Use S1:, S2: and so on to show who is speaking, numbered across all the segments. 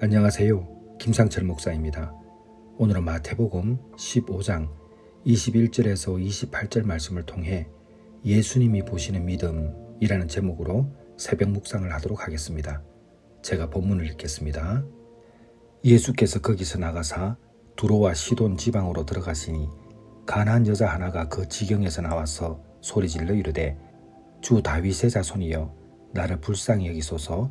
S1: 안녕하세요. 김상철 목사입니다. 오늘은 마태복음 15장 21절에서 28절 말씀을 통해 예수님이 보시는 믿음이라는 제목으로 새벽 묵상을 하도록 하겠습니다. 제가 본문을 읽겠습니다. 예수께서 거기서 나가사 두로와 시돈 지방으로 들어가시니 가나안 여자 하나가 그 지경에서 나와서 소리질러 이르되 주 다윗의 자손이여 나를 불쌍히 여기소서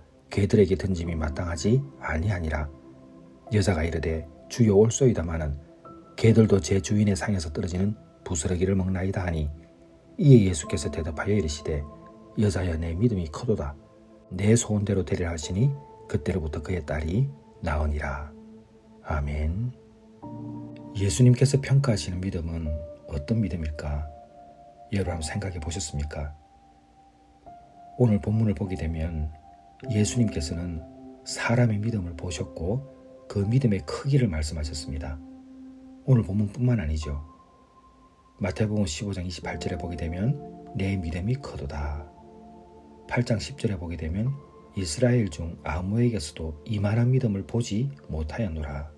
S1: 개들에게 던짐이 마땅하지 아니하니라 여자가 이르되 주여 올소이다마는 개들도 제 주인의 상에서 떨어지는 부스러기를 먹나이다 하니 이에 예수께서 대답하여 이르시되 여자여 내 믿음이 커도다. 내 소원대로 되리라 하시니 그때로부터 그의 딸이 나으니라. 아멘. 예수님께서 평가하시는 믿음은 어떤 믿음일까? 여러분 생각해 보셨습니까? 오늘 본문을 보게 되면 예수님께서는 사람의 믿음을 보셨고 그 믿음의 크기를 말씀하셨습니다. 오늘 본문뿐만 아니죠. 마태복음 15장 28절에 보게 되면 내 믿음이 커도다. 8장 10절에 보게 되면 이스라엘 중 아무에게서도 이만한 믿음을 보지 못하였노라.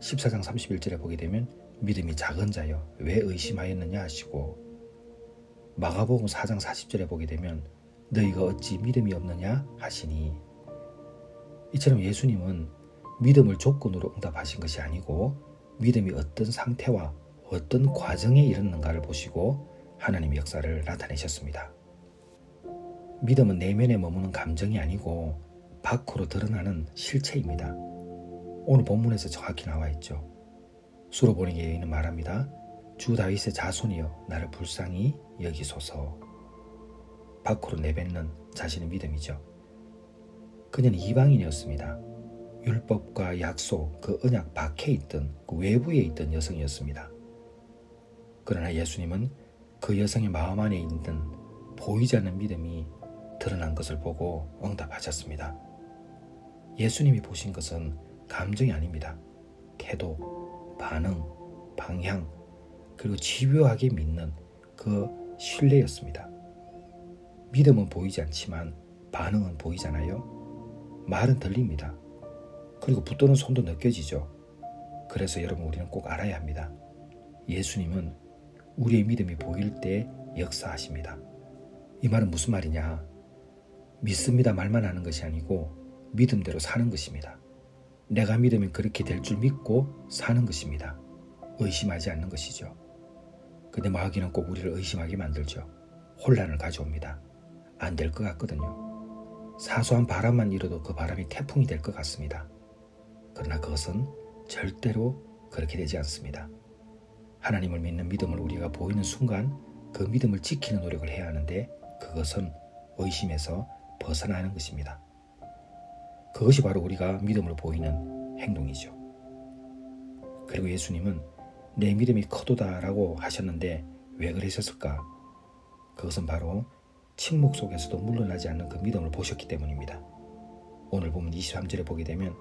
S1: 14장 31절에 보게 되면 믿음이 작은 자여 왜 의심하였느냐 하시고 마가복음 4장 40절에 보게 되면 너희가 어찌 믿음이 없느냐 하시니 이처럼 예수님은 믿음을 조건으로 응답하신 것이 아니고 믿음이 어떤 상태와 어떤 과정에 이르는가를 보시고 하나님의 역사를 나타내셨습니다. 믿음은 내면에 머무는 감정이 아니고 밖으로 드러나는 실체입니다. 오늘 본문에서 정확히 나와 있죠. 수로 보는 여인은 말합니다. 주 다윗의 자손이여 나를 불쌍히 여기소서. 밖으로 내뱉는 자신의 믿음이죠. 그녀는 이방인이었습니다. 율법과 약속, 그 언약 밖에 있던 그 외부에 있던 여성이었습니다. 그러나 예수님은 그 여성의 마음 안에 있는 보이지 않는 믿음이 드러난 것을 보고 응답하셨습니다. 예수님이 보신 것은 감정이 아닙니다. 태도, 반응, 방향, 그리고 집요하게 믿는 그 신뢰였습니다. 믿음은 보이지 않지만 반응은 보이잖아요. 말은 들립니다. 그리고 붙도는 손도 느껴지죠. 그래서 여러분 우리는 꼭 알아야 합니다. 예수님은 우리의 믿음이 보일 때 역사하십니다. 이 말은 무슨 말이냐? 믿습니다 말만 하는 것이 아니고 믿음대로 사는 것입니다. 내가 믿으면 그렇게 될 줄 믿고 사는 것입니다. 의심하지 않는 것이죠. 근데 마귀는 꼭 우리를 의심하게 만들죠. 혼란을 가져옵니다. 안 될 것 같거든요. 사소한 바람만 일어도 그 바람이 태풍이 될 것 같습니다. 그러나 그것은 절대로 그렇게 되지 않습니다. 하나님을 믿는 믿음을 우리가 보이는 순간 그 믿음을 지키는 노력을 해야 하는데 그것은 의심에서 벗어나는 것입니다. 그것이 바로 우리가 믿음으로 보이는 행동이죠. 그리고 예수님은 내 믿음이 커도다라고 하셨는데 왜 그러셨을까? 그것은 바로 침묵 속에서도 물러나지 않는 그 믿음을 보셨기 때문입니다. 오늘 보면 23절에 보게 되면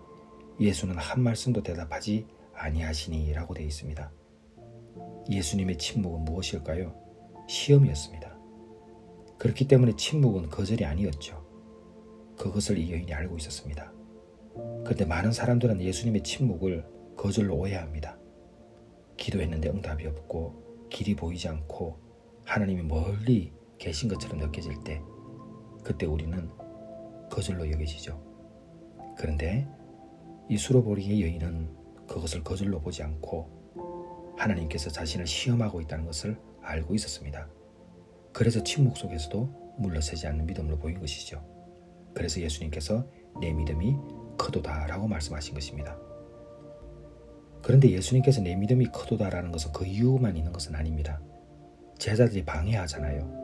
S1: 예수는 한 말씀도 대답하지 아니하시니라고 되어 있습니다. 예수님의 침묵은 무엇일까요? 시험이었습니다. 그렇기 때문에 침묵은 거절이 아니었죠. 그것을 이 여인이 알고 있었습니다. 그런데 많은 사람들은 예수님의 침묵을 거절로 오해합니다. 기도했는데 응답이 없고 길이 보이지 않고 하나님이 멀리 계신 것처럼 느껴질 때 그때 우리는 거절로 여겨지죠. 그런데 이 수로보리의 여인은 그것을 거절로 보지 않고 하나님께서 자신을 시험하고 있다는 것을 알고 있었습니다. 그래서 침묵 속에서도 물러서지 않는 믿음으로 보인 것이죠. 그래서 예수님께서 내 믿음이 커도다라고 말씀하신 것입니다. 그런데 예수님께서 내 믿음이 커도다라는 것은 그 이유만 있는 것은 아닙니다. 제자들이 방해하잖아요.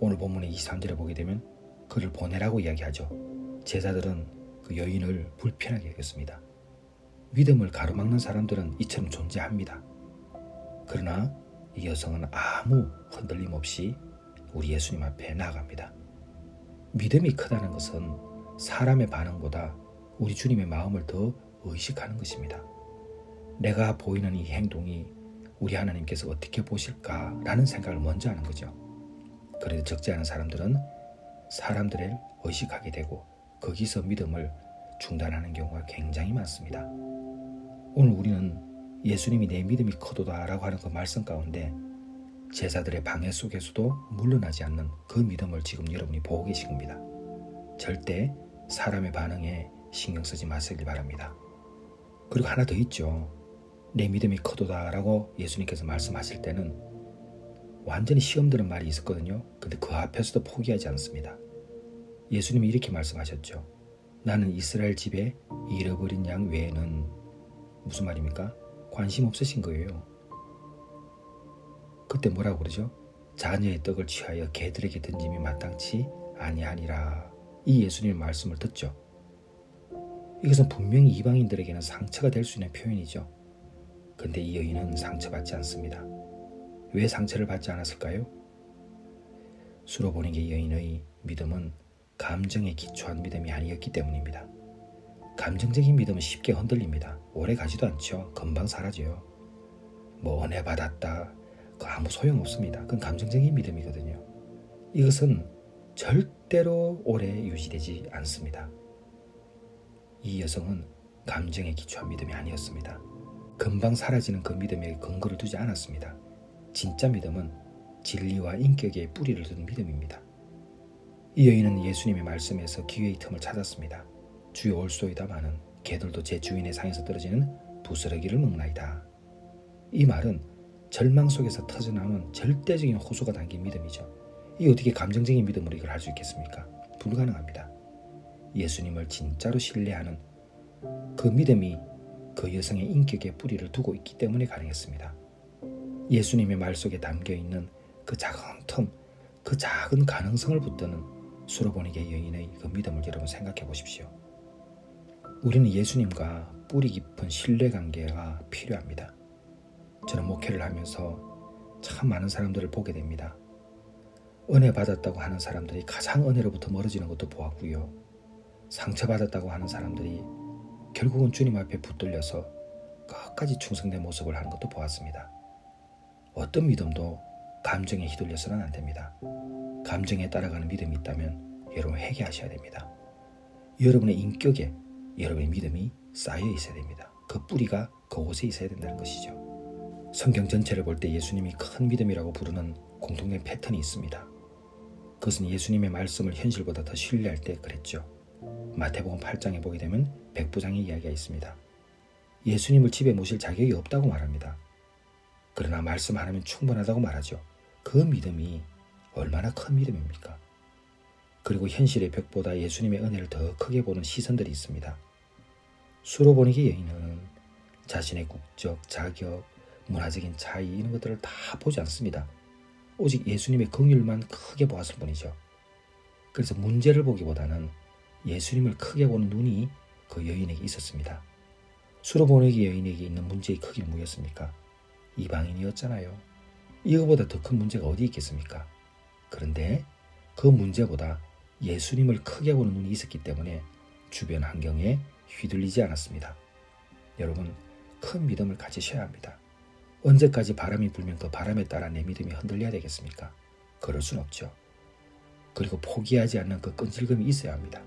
S1: 오늘 본문의 23절에 보게 되면 그를 보내라고 이야기하죠. 제자들은 그 여인을 불편하게 여겼습니다. 믿음을 가로막는 사람들은 이처럼 존재합니다. 그러나 이 여성은 아무 흔들림 없이 우리 예수님 앞에 나아갑니다. 믿음이 크다는 것은 사람의 반응보다 우리 주님의 마음을 더 의식하는 것입니다. 내가 보이는 이 행동이 우리 하나님께서 어떻게 보실까라는 생각을 먼저 하는 거죠. 그래도 적지 않은 사람들은 사람들을 의식하게 되고 거기서 믿음을 중단하는 경우가 굉장히 많습니다. 오늘 우리는 예수님이 내 믿음이 커도다라고 하는 그 말씀 가운데 제자들의 방해 속에서도 물러나지 않는 그 믿음을 지금 여러분이 보고 계신 겁니다. 절대 사람의 반응에 신경 쓰지 마시길 바랍니다. 그리고 하나 더 있죠. 내 믿음이 커도다라고 예수님께서 말씀하실 때는 완전히 시험 드는 말이 있었거든요. 근데 그 앞에서도 포기하지 않습니다. 예수님이 이렇게 말씀하셨죠. 나는 이스라엘 집에 잃어버린 양 외에는 무슨 말입니까? 관심 없으신 거예요. 그때 뭐라고 그러죠? 자녀의 떡을 취하여 개들에게 던짐이 마땅치 아니하니라. 이 예수님의 말씀을 듣죠. 이것은 분명히 이방인들에게는 상처가 될 수 있는 표현이죠. 근데 이 여인은 상처받지 않습니다. 왜 상처를 받지 않았을까요? 수로보니게 여인의 믿음은 감정에 기초한 믿음이 아니었기 때문입니다. 감정적인 믿음은 쉽게 흔들립니다. 오래 가지도 않죠. 금방 사라져요. 뭐 은혜 받았다. 그 아무 소용 없습니다. 그건 감정적인 믿음이거든요. 이것은 절대로 오래 유지되지 않습니다. 이 여성은 감정에 기초한 믿음이 아니었습니다. 금방 사라지는 그 믿음에 근거를 두지 않았습니다. 진짜 믿음은 진리와 인격에 뿌리를 둔 믿음입니다. 이 여인은 예수님의 말씀에서 기회의 틈을 찾았습니다. 주여 올소이다마는 개들도 제 주인의 상에서 떨어지는 부스러기를 먹나이다. 이 말은 절망 속에서 터져나오는 절대적인 호소가 담긴 믿음이죠. 이 어떻게 감정적인 믿음으로 이걸 할 수 있겠습니까? 불가능합니다. 예수님을 진짜로 신뢰하는 그 믿음이 그 여성의 인격에 뿌리를 두고 있기 때문에 가능했습니다. 예수님의 말 속에 담겨 있는 그 작은 틈, 그 작은 가능성을 붙드는 수로보니게 여인의 그 믿음을 여러분 생각해 보십시오. 우리는 예수님과 뿌리 깊은 신뢰 관계가 필요합니다. 저는 목회를 하면서 참 많은 사람들을 보게 됩니다. 은혜 받았다고 하는 사람들이 가장 은혜로부터 멀어지는 것도 보았고요. 상처받았다고 하는 사람들이 결국은 주님 앞에 붙들려서 끝까지 충성된 모습을 하는 것도 보았습니다. 어떤 믿음도 감정에 휘둘려서는 안 됩니다. 감정에 따라가는 믿음이 있다면 여러분 회개하셔야 됩니다. 여러분의 인격에 여러분의 믿음이 쌓여 있어야 됩니다. 그 뿌리가 그곳에 있어야 된다는 것이죠. 성경 전체를 볼 때 예수님이 큰 믿음이라고 부르는 공통된 패턴이 있습니다. 그것은 예수님의 말씀을 현실보다 더 신뢰할 때 그랬죠. 마태복음 8장에 보게 되면 백부장의 이야기가 있습니다. 예수님을 집에 모실 자격이 없다고 말합니다. 그러나 말씀 하나면 충분하다고 말하죠. 그 믿음이 얼마나 큰 믿음입니까? 그리고 현실의 벽보다 예수님의 은혜를 더 크게 보는 시선들이 있습니다. 수로보니게 여인은 자신의 국적, 자격, 문화적인 차이 이런 것들을 다 보지 않습니다. 오직 예수님의 긍휼만 크게 보았을 뿐이죠. 그래서 문제를 보기보다는 예수님을 크게 보는 눈이 그 여인에게 있었습니다. 수로보니게 여인에게 있는 문제의 크기는 뭐였습니까? 이방인이었잖아요. 이거보다 더 큰 문제가 어디 있겠습니까? 그런데 그 문제보다 예수님을 크게 보는 눈이 있었기 때문에 주변 환경에 휘둘리지 않았습니다. 여러분, 큰 믿음을 가지셔야 합니다. 언제까지 바람이 불면 그 바람에 따라 내 믿음이 흔들려야 되겠습니까? 그럴 순 없죠. 그리고 포기하지 않는 그 끈질감이 있어야 합니다.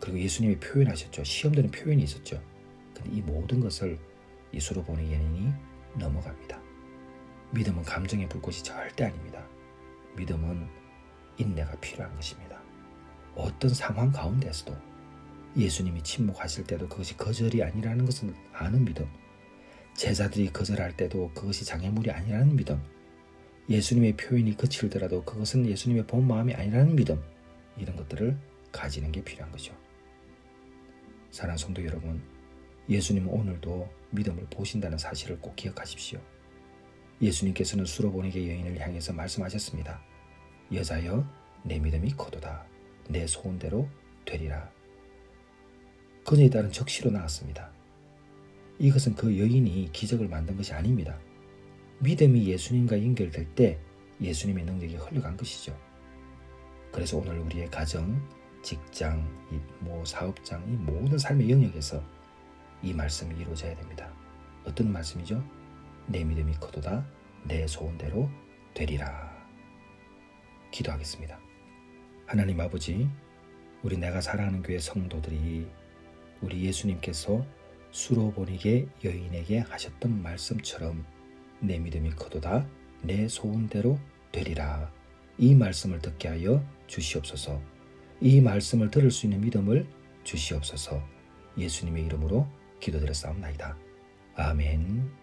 S1: 그리고 예수님이 표현하셨죠. 시험되는 표현이 있었죠. 근데 이 모든 것을 예수로 보는 연인이 넘어갑니다. 믿음은 감정의 불꽃이 절대 아닙니다. 믿음은 인내가 필요한 것입니다. 어떤 상황 가운데서도 예수님이 침묵하실 때도 그것이 거절이 아니라는 것을 아는 믿음, 제자들이 거절할 때도 그것이 장애물이 아니라는 믿음, 예수님의 표현이 거칠더라도 그것은 예수님의 본 마음이 아니라는 믿음, 이런 것들을 가지는 게 필요한 거죠. 사랑하는 성도 여러분, 예수님은 오늘도 믿음을 보신다는 사실을 꼭 기억하십시오. 예수님께서는 수로보니게 여인을 향해서 말씀하셨습니다. 여자여, 내 믿음이 커도다. 내 소원대로 되리라. 그녀에 따른 적시로 나왔습니다. 이것은 그 여인이 기적을 만든 것이 아닙니다. 믿음이 예수님과 연결될 때 예수님의 능력이 흘러간 것이죠. 그래서 오늘 우리의 가정, 직장, 이뭐 사업장, 이 모든 삶의 영역에서 이 말씀이 이루어져야 됩니다. 어떤 말씀이죠? 내 믿음이 커도다 내 소원대로 되리라. 기도하겠습니다. 하나님 아버지, 우리 내가 사랑하는 교회 성도들이 우리 예수님께서 수로보니게 여인에게 하셨던 말씀처럼 내 믿음이 커도다 내 소원대로 되리라. 이 말씀을 듣게 하여 주시옵소서. 이 말씀을 들을 수 있는 믿음을 주시옵소서. 예수님의 이름으로 기도드렸사옵나이다. 아멘.